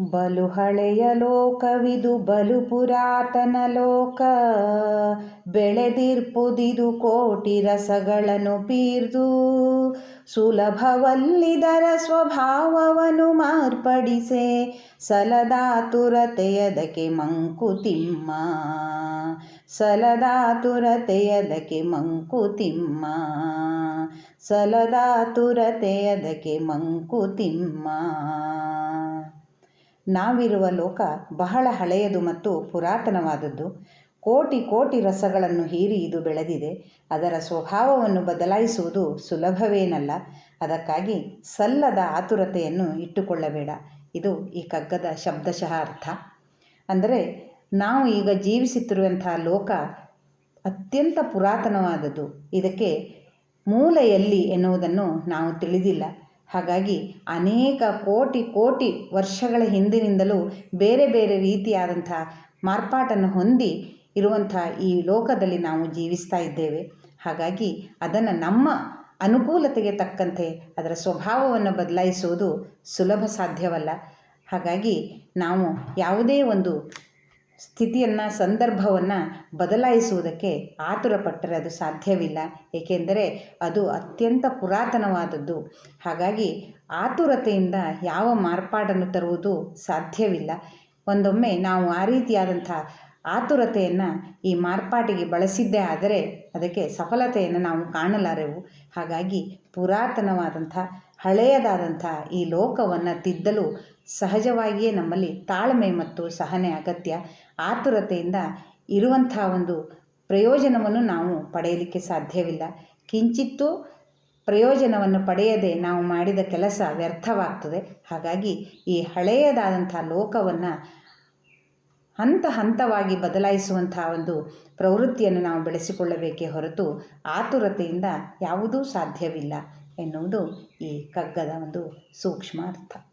ಬಲು ಹಳೆಯ ಲೋಕವಿದು ಬಲು ಪುರಾತನ ಲೋಕ. ಬೆಳೆದಿರ್ಪುದಿದು ಕೋಟಿ ರಸಗಳನ್ನು ಪೀರ್ದು. ಸುಲಭವಲ್ಲಿದರ ಸ್ವಭಾವವನ್ನು ಮಾರ್ಪಡಿಸೆ. ಸಲದಾತುರತೆಯದಕ್ಕೆ ಮಂಕುತಿಮ್ಮ ಸಲದಾತುರತೆಯದಕ್ಕೆ ಮಂಕುತಿಮ್ಮ ಸಲದಾತುರತೆಯದಕ್ಕೆ ಮಂಕುತಿಮ್ಮ ನಾವಿರುವ ಲೋಕ ಬಹಳ ಹಳೆಯದು ಮತ್ತು ಪುರಾತನವಾದದ್ದು. ಕೋಟಿ ಕೋಟಿ ರಸಗಳನ್ನು ಹೀರಿ ಇದು ಬೆಳೆದಿದೆ. ಅದರ ಸ್ವಭಾವವನ್ನು ಬದಲಾಯಿಸುವುದು ಸುಲಭವೇನಲ್ಲ. ಅದಕ್ಕಾಗಿ ಸಲ್ಲದ ಆತುರತೆಯನ್ನು ಇಟ್ಟುಕೊಳ್ಳಬೇಡ. ಇದು ಈ ಕಗ್ಗದ ಶಬ್ದಶಃ ಅರ್ಥ. ಅಂದರೆ ನಾವು ಈಗ ಜೀವಿಸುತ್ತಿರುವಂತಹ ಲೋಕ ಅತ್ಯಂತ ಪುರಾತನವಾದದ್ದು. ಇದಕ್ಕೆ ಮೂಲ ಎಲ್ಲಿ ಎನ್ನುವುದನ್ನು ನಾವು ತಿಳಿದಿಲ್ಲ. ಹಾಗಾಗಿ ಅನೇಕ ಕೋಟಿ ಕೋಟಿ ವರ್ಷಗಳ ಹಿಂದಿನಿಂದಲೂ ಬೇರೆ ಬೇರೆ ರೀತಿಯಾದಂಥ ಮಾರ್ಪಾಟನ್ನು ಹೊಂದಿ ಇರುವಂಥ ಈ ಲೋಕದಲ್ಲಿ ನಾವು ಜೀವಿಸ್ತಾ ಇದ್ದೇವೆ. ಹಾಗಾಗಿ ಅದನ್ನು ನಮ್ಮ ಅನುಕೂಲತೆಗೆ ತಕ್ಕಂತೆ ಅದರ ಸ್ವಭಾವವನ್ನು ಬದಲಾಯಿಸುವುದು ಸುಲಭ ಸಾಧ್ಯವಲ್ಲ. ಹಾಗಾಗಿ ನಾವು ಯಾವುದೇ ಒಂದು ಸ್ಥಿತಿಯನ್ನು, ಸಂದರ್ಭವನ್ನು ಬದಲಾಯಿಸುವುದಕ್ಕೆ ಆತುರ ಪಟ್ಟರೆ ಅದು ಸಾಧ್ಯವಿಲ್ಲ. ಏಕೆಂದರೆ ಅದು ಅತ್ಯಂತ ಪುರಾತನವಾದದ್ದು. ಹಾಗಾಗಿ ಆತುರತೆಯಿಂದ ಯಾವ ಮಾರ್ಪಾಡನ್ನು ತರುವುದು ಸಾಧ್ಯವಿಲ್ಲ. ಒಂದೊಮ್ಮೆ ನಾವು ಆ ರೀತಿಯಾದಂಥ ಆತುರತೆಯನ್ನು ಈ ಮಾರ್ಪಾಟಿಗೆ ಬಳಸಿದ್ದೇ ಆದರೆ ಅದಕ್ಕೆ ಸಫಲತೆಯನ್ನು ನಾವು ಕಾಣಲಾರೆವು. ಹಾಗಾಗಿ ಪುರಾತನವಾದಂಥ ಹಳೆಯದಾದಂಥ ಈ ಲೋಕವನ್ನು ತಿದ್ದಲು ಸಹಜವಾಗಿಯೇ ನಮ್ಮಲ್ಲಿ ತಾಳ್ಮೆ ಮತ್ತು ಸಹನೆ ಅಗತ್ಯ. ಆತುರತೆಯಿಂದ ಇರುವಂಥ ಒಂದು ಪ್ರಯೋಜನವನ್ನು ನಾವು ಪಡೆಯಲಿಕ್ಕೆ ಸಾಧ್ಯವಿಲ್ಲ. ಕಿಂಚಿತ್ತೂ ಪ್ರಯೋಜನವನ್ನು ಪಡೆಯದೆ ನಾವು ಮಾಡಿದ ಕೆಲಸ ವ್ಯರ್ಥವಾಗ್ತದೆ. ಹಾಗಾಗಿ ಈ ಹಳೆಯದಾದಂಥ ಲೋಕವನ್ನು ಹಂತ ಹಂತವಾಗಿ ಬದಲಾಯಿಸುವಂಥ ಒಂದು ಪ್ರವೃತ್ತಿಯನ್ನು ನಾವು ಬೆಳೆಸಿಕೊಳ್ಳಬೇಕೇ ಹೊರತು ಆತುರತೆಯಿಂದ ಯಾವುದೂ ಸಾಧ್ಯವಿಲ್ಲ. ಎನ್ನುವುದು ಈ ಕಗ್ಗದ ಒಂದು ಸೂಕ್ಷ್ಮ ಅರ್ಥ.